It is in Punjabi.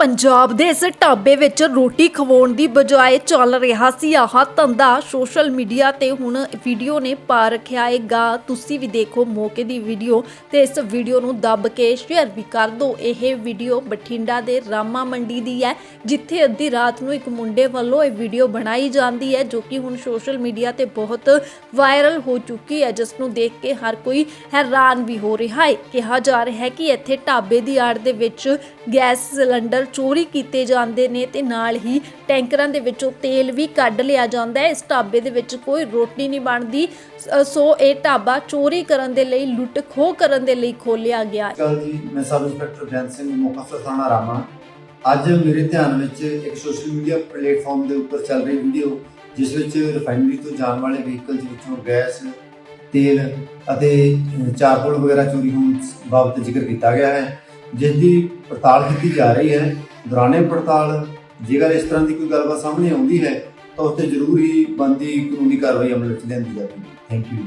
ਪੰਜਾਬ ਦੇ ਇਸ ਢਾਬੇ ਵਿੱਚ ਰੋਟੀ ਖਵਾਉਣ ਦੀ ਬਜਾਏ ਚੱਲ ਰਿਹਾ ਸੀ ਆਹ ਧੰਦਾ। ਸੋਸ਼ਲ ਮੀਡੀਆ ਤੇ ਹੁਣ ਵੀਡੀਓ ਨੇ ਪਾ ਰੱਖਿਆ ਹੈਗਾ ਤੁਸੀਂ ਵੀ ਦੇਖੋ ਮੌਕੇ ਦੀ ਵੀਡੀਓ ਤੇ ਇਸ ਵੀਡੀਓ ਨੂੰ ਦੱਬ ਕੇ ਸ਼ੇਅਰ ਵੀ ਕਰ ਦਿਓ। ਇਹ ਵੀਡੀਓ ਬਠਿੰਡਾ ਦੇ ਰਾਮਾ ਮੰਡੀ ਦੀ ਹੈ, ਜਿੱਥੇ ਅੱਧੀ ਰਾਤ ਨੂੰ ਇੱਕ ਮੁੰਡੇ ਵੱਲੋਂ ਇਹ ਵੀਡੀਓ ਬਣਾਈ ਜਾਂਦੀ ਹੈ, ਜੋ ਕਿ ਹੁਣ ਸੋਸ਼ਲ ਮੀਡੀਆ ਤੇ ਬਹੁਤ ਵਾਇਰਲ ਹੋ ਚੁੱਕੀ ਹੈ, ਜਿਸ ਨੂੰ ਦੇਖ ਕੇ ਹਰ ਕੋਈ ਹੈਰਾਨ ਵੀ ਹੋ ਰਿਹਾ ਹੈ। ਕਿਹਾ ਜਾ ਰਿਹਾ ਹੈ ਕਿ ਇੱਥੇ ਢਾਬੇ ਦੀ ਆੜ ਦੇ ਵਿੱਚ ਗੈਸ ਸਿਲੰਡਰ ਚੋਰੀ ਕੀਤੇ ਜਾਂਦੇ ਨੇ ਤੇ ਨਾਲ ਹੀ ਟੈਂਕਰਾਂ ਦੇ ਵਿੱਚੋਂ ਤੇਲ ਵੀ ਕੱਢ ਲਿਆ ਜਾਂਦਾ ਹੈ। ਇਸ ਢਾਬੇ ਦੇ ਵਿੱਚ ਕੋਈ ਰੋਟੀ ਨਹੀਂ ਬਣਦੀ। ਸੋ ਇਹ ਢਾਬਾ ਚੋਰੀ ਕਰਨ ਦੇ ਲਈ ਲੁੱਟ ਖੋਹ ਕਰਨ ਦੇ ਲਈ ਖੋਲਿਆ ਗਿਆ ਕੱਲ ਜੀ, ਮੈਂ ਸਬ ਇੰਸਪੈਕਟਰ ਬੈਂਸ ਸਿੰਘ ਮੁਕੱਸਰ ਥਾਣਾ ਰਾਮਾ। ਅੱਜ ਮੇਰੇ ਧਿਆਨ ਵਿੱਚ ਇੱਕ ਸੋਸ਼ਲ ਮੀਡੀਆ ਪਲੇਟਫਾਰਮ ਦੇ ਉੱਪਰ ਚੱਲ ਰਹੀ ਵੀਡੀਓ ਜਿਸ ਵਿੱਚ ਰਿਫਾਈਨਰੀ ਤੋਂ ਜਾਣ ਵਾਲੇ ਵਹੀਕਲਸ ਵਿੱਚੋਂ ਗੈਸ ਤੇਲ ਅਤੇ ਚਾਰਕੋਲ ਵਗੈਰਾ ਚੋਰੀ ਹੋਣ ਬਾਬਤ ਜ਼ਿਕਰ ਕੀਤਾ ਗਿਆ ਹੈ। ਜਿਸ ਦੀ ਪੜਤਾਲ ਕੀਤੀ ਜਾ ਰਹੀ ਹੈ, ਦੌਰਾਨੇ ਪੜਤਾਲ, ਜੇਕਰ ਇਸ ਤਰ੍ਹਾਂ ਦੀ ਕੋਈ ਗੱਲਬਾਤ ਸਾਹਮਣੇ ਆਉਂਦੀ ਹੈ, ਤਾਂ ਉਸ ਤੇ ਜ਼ਰੂਰ ਹੀ ਬਣਦੀ ਕਾਨੂੰਨੀ ਕਾਰਵਾਈ ਅਮਲ ਵਿੱਚ ਲਿਆਂਦੀ ਜਾਵੇਗੀ। Thank you